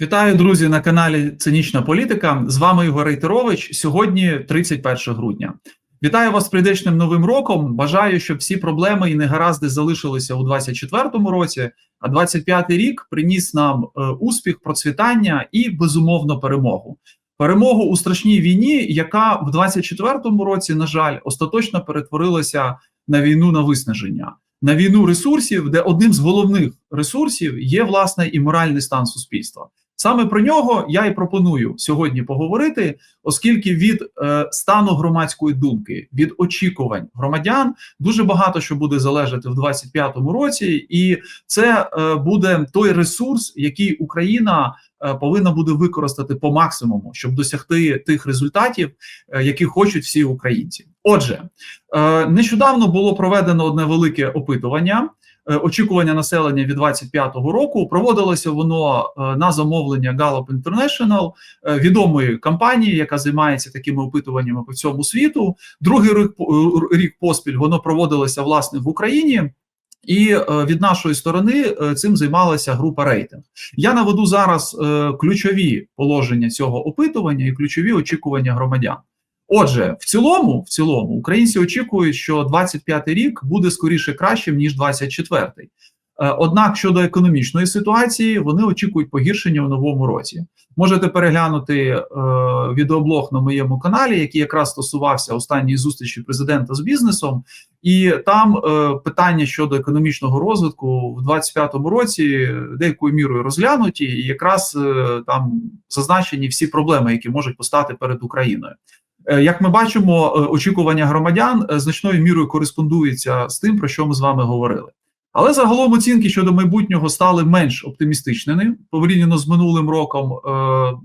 Вітаю, друзі, на каналі Цинічна Політика. З вами Ігор Рейтерович. Сьогодні 31 грудня. Вітаю вас з прийдешним новим роком. Бажаю, щоб всі проблеми і негаразди залишилися у 24-му році. А 25-й рік приніс нам е, успіх, процвітання і безумовно перемогу. Перемогу у страшній війні, яка в 24-му році, на жаль, остаточно перетворилася на війну на виснаження, на війну ресурсів, де одним з головних ресурсів є власне і моральний стан суспільства. Саме про нього я і пропоную сьогодні поговорити, оскільки від е, стану громадської думки, від очікувань громадян дуже багато що буде залежати в 25-му році, і це е, буде той ресурс, який Україна е, повинна буде використати по максимуму, щоб досягти тих результатів, е, які хочуть всі українці. Отже, е, нещодавно було проведено одне велике опитування. Е, очікування населення від 25-го року. Проводилося воно е, на замовлення Gallup International, е, відомої компанії, яка займається такими опитуваннями по всьому світу. Другий рік рік поспіль воно проводилося власне в Україні. І від нашої сторони цим займалася група рейтинг. Я наведу зараз ключові положення цього опитування і ключові очікування громадян. Отже, в цілому, в цілому, українці очікують, що 25-й рік буде скоріше кращим ніж 24-й. Е, однак щодо економічної ситуації, вони очікують погіршення в новому році. Можете переглянути е, відеоблог на моєму каналі, який якраз стосувався останньої зустрічі президента з бізнесом, і там е, питання щодо економічного розвитку в 25-му році деякою мірою розглянуті, і якраз е, там зазначені всі проблеми, які можуть постати перед Україною. Е, як ми бачимо, е, очікування громадян е, значною мірою кореспондуються з тим, про що ми з вами говорили. Але загалом оцінки щодо майбутнього стали менш оптимістичними порівняно з минулим роком.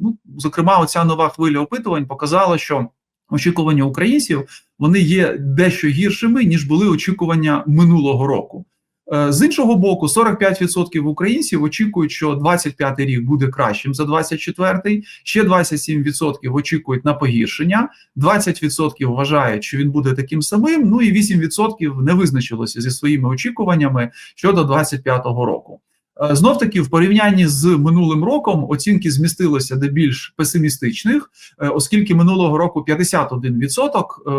Ну, зокрема, оця нова хвиля опитувань показала, що очікування українців вони є дещо гіршими ніж були очікування минулого року. Е, з іншого боку, 45% українців очікують, що 25-й рік буде кращим за 24-й, ще 27% очікують на погіршення, 20% вважають, що він буде таким самим. Ну і 8% не визначилося зі своїми очікуваннями щодо 25-го року. Е, Знов таки, в порівнянні з минулим роком оцінки змістилися до більш песимістичних, е, оскільки минулого року 51% е,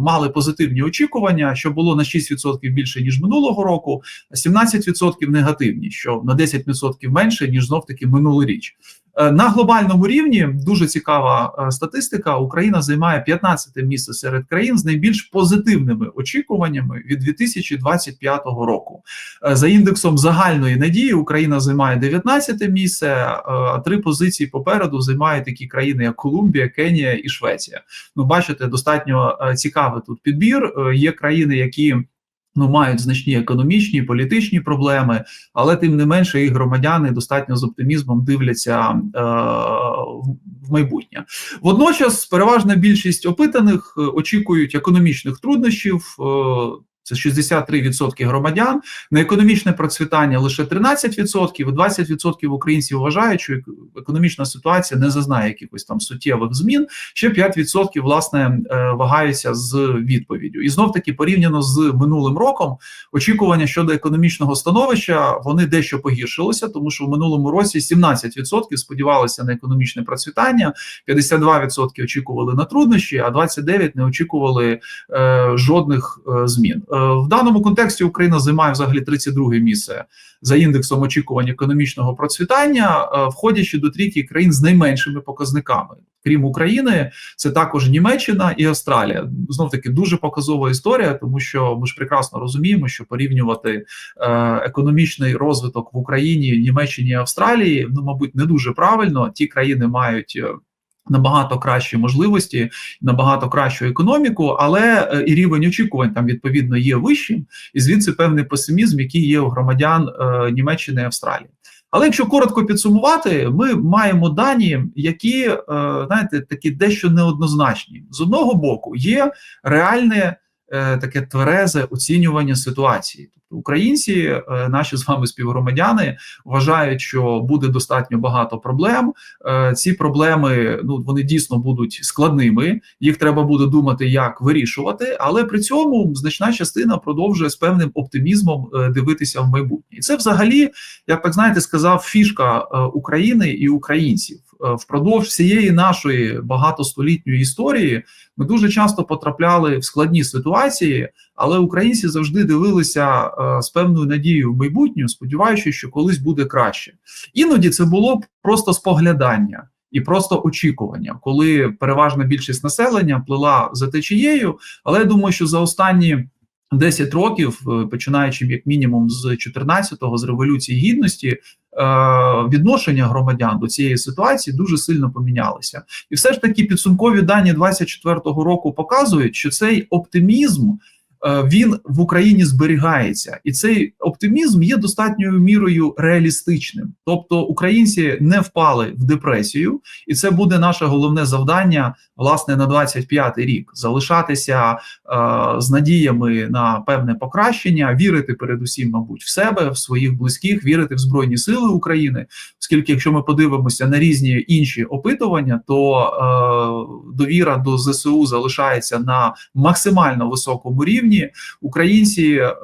мали позитивні очікування, що було на 6% більше ніж минулого року, а 17% негативні, що на 10% менше ніж знов таки минулоріч. Е, на глобальному рівні дуже цікава е, статистика. Україна займає 15 місце серед країн з найбільш позитивними очікуваннями від 2025 року. Е, за індексом загальної надії Україна займає 19 місце, а три позиції попереду займають такі країни, як Колумбія, Кенія і Швеція. Ну, бачите, достатньо цікавий тут підбір. Є країни, які ну мають значні економічні політичні проблеми, але тим не менше і громадяни достатньо з оптимізмом дивляться е, в майбутнє. Водночас, переважна більшість опитаних е, очікують економічних труднощів. Е, це 63% громадян, на економічне процвітання лише 13%, і 20% українців вважають, що економічна ситуація не зазнає якихось там суттєвих змін. Ще 5% власне е, вагаються з відповіддю. І знов таки порівняно з минулим роком, очікування щодо економічного становища вони дещо погіршилися, тому що в минулому році 17% сподівалися на економічне процвітання, 52% очікували на труднощі, а 29% не очікували е, жодних е, змін. Е, в даному контексті Україна займає взагалі 32 місце за індексом очікувань економічного процвітання, е, входячи до трійки країн з найменшими показниками. Крім України, це також Німеччина і Австралія. Знов таки дуже показова історія, тому що ми ж прекрасно розуміємо, що порівнювати е, економічний розвиток в Україні, Німеччині і Австралії, ну мабуть, не дуже правильно. Ті країни мають Набагато кращі можливості, набагато кращу економіку, але е, і рівень очікувань там відповідно є вищим, і звідси певний песимізм, який є у громадян е, Німеччини і Австралії. Але якщо коротко підсумувати, ми маємо дані, які е, знаєте, такі дещо неоднозначні. З одного боку, є реальне таке тверезе оцінювання ситуації. Тобто українці, е, наші з вами співгромадяни, вважають, що буде достатньо багато проблем. Е, ці проблеми ну вони дійсно будуть складними. Їх треба буде думати, як вирішувати, але при цьому значна частина продовжує з певним оптимізмом е, дивитися в майбутнє. І це, взагалі, як так знаєте, сказав фішка е, України і українців. Е, Впродовж всієї нашої багатостолітньої історії ми дуже часто потрапляли в складні ситуації, але українці завжди дивилися е, з певною надією в майбутнє, сподіваючись, що колись буде краще. Іноді це було просто споглядання і просто очікування, коли переважна більшість населення плила за течією. Але я думаю, що за останні 10 років, е, починаючи як мінімум з 14-го, з революції гідності, е, відношення громадян до цієї ситуації дуже сильно помінялися, і все ж таки підсумкові дані 24-го року показують, що цей оптимізм. Е, Він в Україні зберігається, і цей оптимізм є достатньою мірою реалістичним. Тобто українці не впали в депресію, і це буде наше головне завдання власне на 25-й рік залишатися е, з надіями на певне покращення, вірити передусім, мабуть, в себе, в своїх близьких, вірити в збройні сили України. Оскільки, якщо ми подивимося на різні інші опитування, то е, довіра до ЗСУ залишається на максимально високому рівні. Українці е,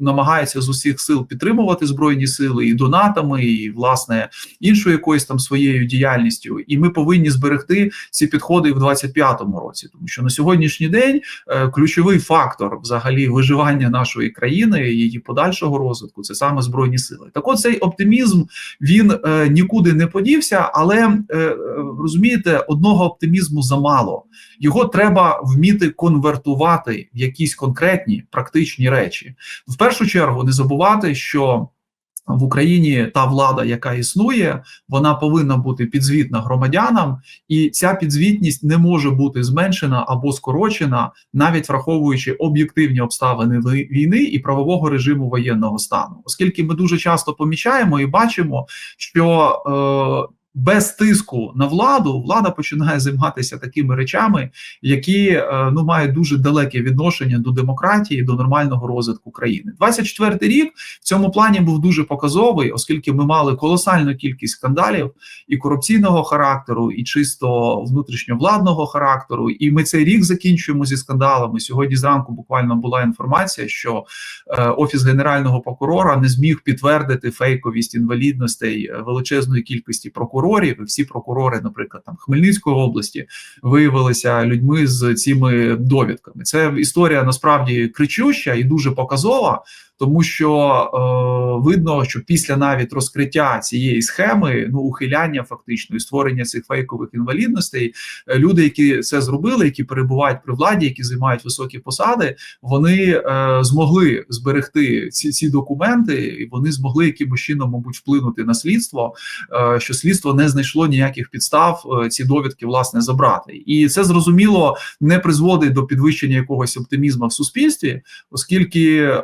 намагаються з усіх сил підтримувати збройні сили і донатами, і власне іншою якоюсь там своєю діяльністю. І ми повинні зберегти ці підходи в 25-му році, тому що на сьогоднішній день е, ключовий фактор взагалі виживання нашої країни і її подальшого розвитку це саме збройні сили. Так, от цей оптимізм він е, нікуди не подівся, але е, е, розумієте, одного оптимізму замало. Його треба вміти конвертувати в якісь конкретні практичні речі. В першу чергу не забувати, що в Україні та влада, яка існує, вона повинна бути підзвітна громадянам, і ця підзвітність не може бути зменшена або скорочена, навіть враховуючи об'єктивні обставини війни і правового режиму воєнного стану, оскільки ми дуже часто помічаємо і бачимо, що е, без тиску на владу влада починає займатися такими речами, які е, ну мають дуже далеке відношення до демократії, до нормального розвитку країни. 24-й рік в цьому плані був дуже показовий, оскільки ми мали колосальну кількість скандалів і корупційного характеру, і чисто внутрішньовладного характеру. І ми цей рік закінчуємо зі скандалами. Сьогодні зранку буквально була інформація, що е, офіс генерального прокурора не зміг підтвердити фейковість інвалідностей е, величезної кількості прокурорів. І всі прокурори, наприклад, там Хмельницької області, виявилися людьми з цими довідками. Це історія насправді кричуща і дуже показова, тому що е, видно, що після навіть розкриття цієї схеми, ну ухиляння фактично і створення цих фейкових інвалідностей, е, люди, які це зробили, які перебувають при владі, які займають високі посади, вони е, змогли зберегти ці, ці документи, і вони змогли якимось чином, мабуть, вплинути на слідство, е, що слідство не знайшло ніяких підстав е, ці довідки власне забрати, і це зрозуміло не призводить до підвищення якогось оптимізму в суспільстві, оскільки е,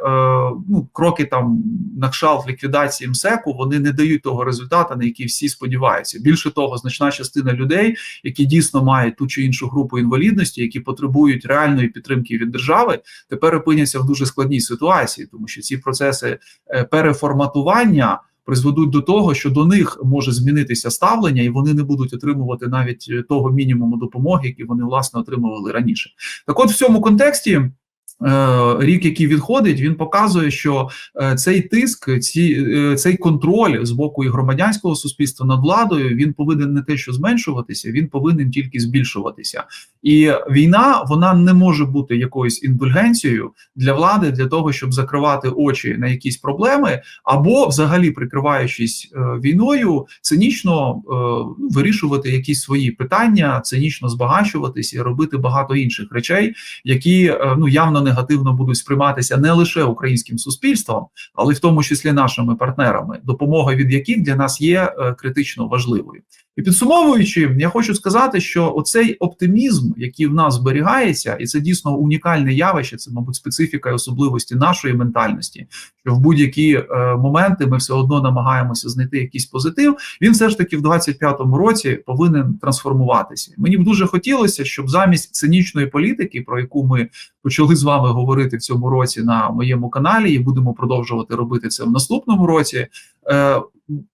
ну кроки там на кшалт ліквідації МСЕКу вони не дають того результату, на який всі сподіваються. Більше того, значна частина людей, які дійсно мають ту чи іншу групу інвалідності, які потребують реальної підтримки від держави, тепер опиняться в дуже складній ситуації, тому що ці процеси е, переформатування. Призведуть до того, що до них може змінитися ставлення, і вони не будуть отримувати навіть е, того мінімуму допомоги, який вони власне отримували раніше. Так, от в цьому контексті рік, який відходить, він показує, що е, цей тиск, ці, е, цей контроль з боку і громадянського суспільства над владою він повинен не те, що зменшуватися, він повинен тільки збільшуватися. І війна вона не може бути якоюсь індульгенцією для влади для того, щоб закривати очі на якісь проблеми, або взагалі прикриваючись е, війною, цинічно е, вирішувати якісь свої питання, цинічно збагачуватись і робити багато інших речей, які е, ну явно негативно будуть сприйматися не лише українським суспільством, але й в тому числі нашими партнерами, допомога від яких для нас є е, критично важливою. І підсумовуючи, я хочу сказати, що оцей оптимізм, який в нас зберігається, і це дійсно унікальне явище, це, мабуть, специфіка і особливості нашої ментальності, що в будь-які е, моменти ми все одно намагаємося знайти якийсь позитив. Він все ж таки в 25-му році повинен трансформуватися. Мені б дуже хотілося, щоб замість цинічної політики, про яку ми почали з вами говорити в цьому році на моєму каналі, і будемо продовжувати робити це в наступному році. Е,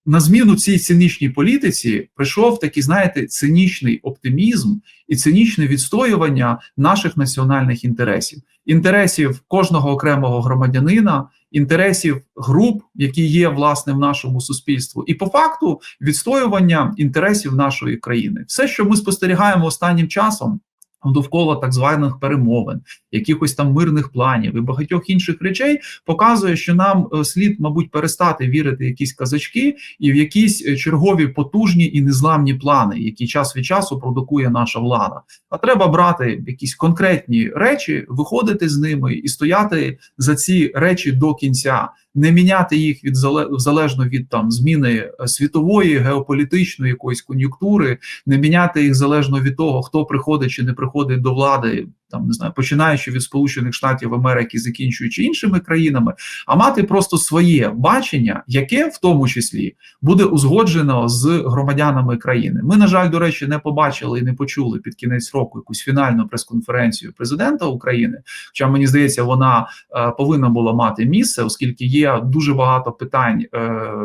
на зміну цій цинічній політиці прийшов такий, знаєте, цинічний оптимізм і цинічне відстоювання наших національних інтересів, інтересів кожного окремого громадянина, інтересів груп, які є власне в нашому суспільстві, і по факту відстоювання інтересів нашої країни. Все, що ми спостерігаємо останнім часом. Довкола так званих перемовин, якихось там мирних планів і багатьох інших речей показує, що нам е, слід, мабуть, перестати вірити в якісь казачки і в якісь е, чергові потужні і незламні плани, які час від часу продукує наша влада. А треба брати якісь конкретні речі, виходити з ними і стояти за ці речі до кінця. Не міняти їх від залежно від там зміни е, світової геополітичної якоїсь кон'юнктури, не міняти їх залежно від того, хто приходить чи не приходить до влади там не знаю, починаючи від Сполучених Штатів Америки, закінчуючи іншими країнами, а мати просто своє бачення, яке в тому числі буде узгоджено з громадянами країни. Ми, на жаль, до речі, не побачили і не почули під кінець року якусь фінальну прес-конференцію президента України. Хоча мені здається, вона е, повинна була мати місце, оскільки є дуже багато питань, е,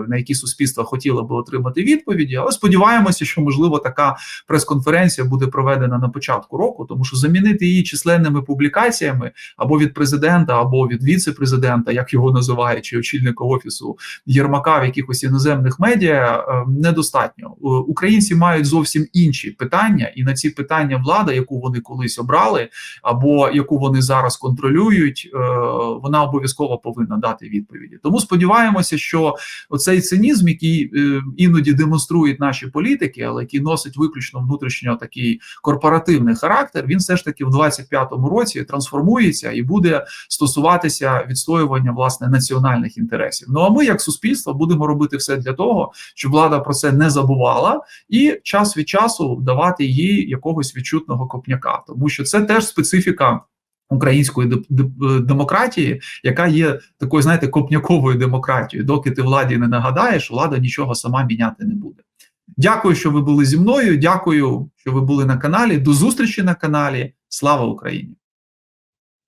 на які суспільство хотіло би отримати відповіді. Але сподіваємося, що можливо така прес-конференція буде проведена на початку року, тому що замінити її численними публікаціями або від президента, або від віце-президента, як його називають, чи очільника офісу Єрмака в якихось іноземних медіа, е, недостатньо. Е, українці мають зовсім інші питання, і на ці питання влада, яку вони колись обрали, або яку вони зараз контролюють, е, вона обов'язково повинна дати відповіді. Тому сподіваємося, що оцей цинізм, який іноді демонструють наші політики, але який носить виключно внутрішньо такий корпоративний характер, він все ж таки в 20 2025 році трансформується і буде стосуватися відстоювання власне національних інтересів. Ну а ми, як суспільство, будемо робити все для того, щоб влада про це не забувала, і час від часу давати їй якогось відчутного копняка, тому що це теж специфіка. Української демократії, яка є такою, знаєте, копняковою демократією. Доки ти владі не нагадаєш, влада нічого сама міняти не буде. Дякую, що ви були зі мною. Дякую, що ви були на каналі. До зустрічі на каналі. Слава Україні!